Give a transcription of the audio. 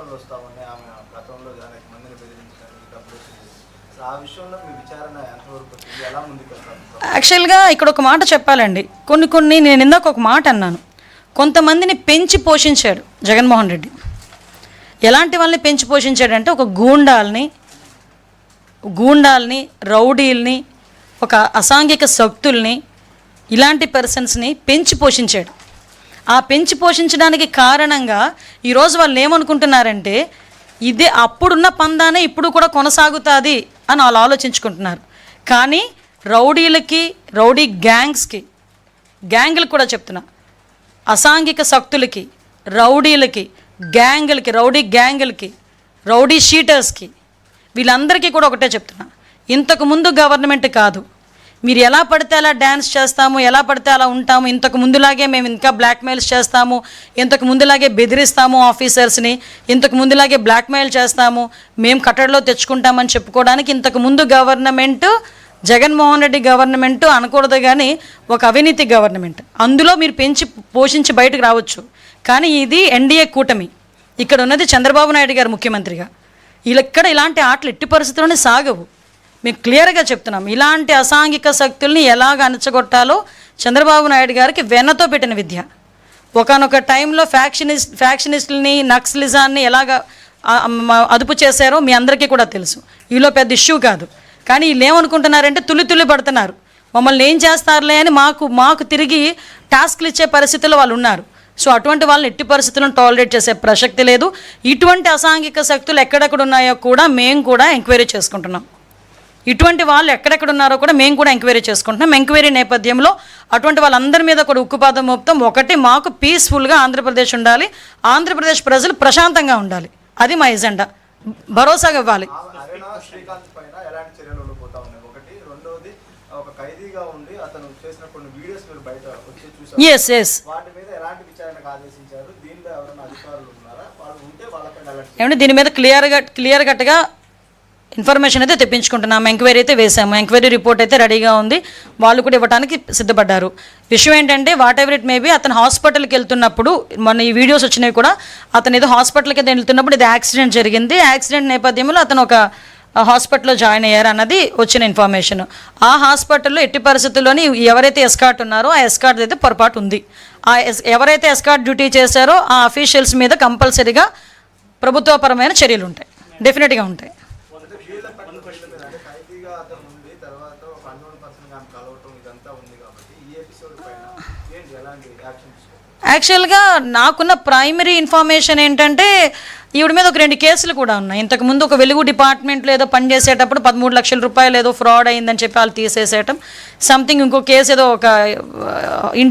ఆరోపణలు వస్తా ఉన్నాయి ఆమె గతంలో అనేక మందిని బెదిరించడానికి డబ్బులు ఆ విషయంలో మీ విచారణ ఎంతవరకు ఎలా యాక్చువల్గా ఇక్కడ ఒక మాట చెప్పాలండి. కొన్ని కొన్ని నేను ఇందాక ఒక మాట అన్నాను. కొంతమందిని పెంచి పోషించాడు జగన్మోహన్ రెడ్డి. ఎలాంటి వాళ్ళని పెంచి పోషించాడంటే ఒక గూండాల్ని గూండాల్ని రౌడీల్ని ఒక అసాంఘిక శక్తుల్ని ఇలాంటి పర్సన్స్ని పెంచి పోషించాడు. ఆ పెంచి పోషించడానికి కారణంగా ఈరోజు వాళ్ళు ఏమనుకుంటున్నారంటే ఇదే అప్పుడున్న పందానే ఇప్పుడు కూడా కొనసాగుతుంది అని వాళ్ళు ఆలోచించుకుంటున్నారు. కానీ రౌడీలకి రౌడీ గ్యాంగ్స్కి గ్యాంగులకు కూడా చెప్తున్నా. అసాంఘిక శక్తులకి రౌడీలకి గ్యాంగులకి రౌడీ గ్యాంగులకి రౌడీ షీటర్స్కి వీళ్ళందరికీ కూడా ఒకటే చెప్తున్నా. ఇంతకుముందు గవర్నమెంట్ కాదు. మీరు ఎలా పడితే అలా డ్యాన్స్ చేస్తాము ఎలా పడితే అలా ఉంటాము ఇంతకు ముందులాగే మేము ఇంకా బ్లాక్మెయిల్స్ చేస్తాము ఇంతకు ముందులాగే బెదిరిస్తాము ఆఫీసర్స్ని ఇంతకు ముందులాగే బ్లాక్మెయిల్ చేస్తాము మేము కట్టడిలో తెచ్చుకుంటామని చెప్పుకోవడానికి ఇంతకు ముందు గవర్నమెంట్ జగన్మోహన్ రెడ్డి గవర్నమెంట్ అనకూడదు కానీ ఒక అవినీతి గవర్నమెంట్. అందులో మీరు పెంచి పోషించి బయటకు రావచ్చు. కానీ ఇది ఎన్డీఏ కూటమి. ఇక్కడ ఉన్నది చంద్రబాబు నాయుడు గారు ముఖ్యమంత్రిగా. ఇక్కడ ఇలాంటి ఆటలు ఎట్టి పరిస్థితుల్లోనే సాగవు. మేము క్లియర్గా చెప్తున్నాం. ఇలాంటి అసాంఘిక శక్తుల్ని ఎలాగ అణచగొట్టాలో చంద్రబాబు నాయుడు గారికి వెన్నతో పెట్టిన విద్య. ఒకనొక టైంలో ఫ్యాక్షనిస్ట్ ఫ్యాక్షనిస్టులని నక్సలిజాన్ని ఎలాగ అదుపు చేశారో మీ అందరికీ కూడా తెలుసు. ఈలో పెద్ద ఇష్యూ కాదు. కానీ వీళ్ళు ఏమనుకుంటున్నారంటే తులి తులి పడుతున్నారు. మమ్మల్ని ఏం చేస్తారులే అని మాకు మాకు తిరిగి టాస్క్లు ఇచ్చే పరిస్థితుల్లో వాళ్ళు ఉన్నారు. సో అటువంటి వాళ్ళని ఎట్టి పరిస్థితులను టాలరేట్ చేసే ప్రసక్తి లేదు. ఇటువంటి అసాంఘిక శక్తులు ఎక్కడెక్కడ ఉన్నాయో కూడా మేము కూడా ఎంక్వైరీ చేసుకుంటున్నాం. ఇటువంటి వాళ్ళు ఎక్కడెక్కడ ఉన్నారో కూడా మేము కూడా ఎంక్వైరీ చేసుకుంటున్నాం. ఎంక్వైరీ నేపథ్యంలో అటువంటి వాళ్ళందరి మీద కూడా ఉక్కుపాదం మోపుతాం. ఒకటి మాకు పీస్ఫుల్గా ఆంధ్రప్రదేశ్ ఉండాలి. ఆంధ్రప్రదేశ్ ప్రజలు ప్రశాంతంగా ఉండాలి. అది మా ఎజెండా. భరోసాగా ఇవ్వాలి. ఎస్ ఎస్ ఏమంటే దీని మీద క్లియర్గా క్లియర్ కట్గా ఇన్ఫర్మేషన్ అయితే తెప్పించుకుంటున్నాము. ఎంక్వైరీ అయితే వేసాము ఎంక్వైరీ రిపోర్ట్ అయితే రెడీగా ఉంది. వాళ్ళు కూడా ఇవ్వడానికి సిద్ధపడ్డారు. విషయం ఏంటంటే వాట్ ఎవర్ ఇట్ మేబీ అతను హాస్పిటల్కి వెళ్తున్నప్పుడు మన ఈ వీడియోస్ వచ్చినవి కూడా అతను ఏదో హాస్పిటల్కి వెళ్తున్నప్పుడు ఇది యాక్సిడెంట్ జరిగింది. యాక్సిడెంట్ నేపథ్యంలో అతను ఒక హాస్పిటల్లో జాయిన్ అయ్యారు అన్నది వచ్చిన ఇన్ఫర్మేషన్ ఆ హాస్పిటల్లో ఎట్టి పరిస్థితుల్లోని ఎవరైతే ఎస్కాట్ ఉన్నారో ఆ ఎస్కాట్ అయితే పొరపాటు ఉంది. ఆ ఎస్ ఎవరైతే ఎస్కాట్ డ్యూటీ చేశారో ఆ అఫీషియల్స్ మీద కంపల్సరీగా ప్రభుత్వపరమైన చర్యలు ఉంటాయి. డెఫినెట్గా ఉంటాయి. యాక్చువల్గా నాకున్న ప్రైమరీ ఇన్ఫర్మేషన్ ఏంటంటే ఈవిడ మీద ఒక రెండు కేసులు కూడా ఉన్నాయి. ఇంతకు ముందు ఒక వెలుగు డిపార్ట్మెంట్లో ఏదో పని చేసేటప్పుడు పదమూడు లక్షల రూపాయలు ఏదో ఫ్రాడ్ అయిందని చెప్పి వాళ్ళు తీసేసేయటం. సంథింగ్ ఇంకో కేసు ఏదో ఒక ఇంటి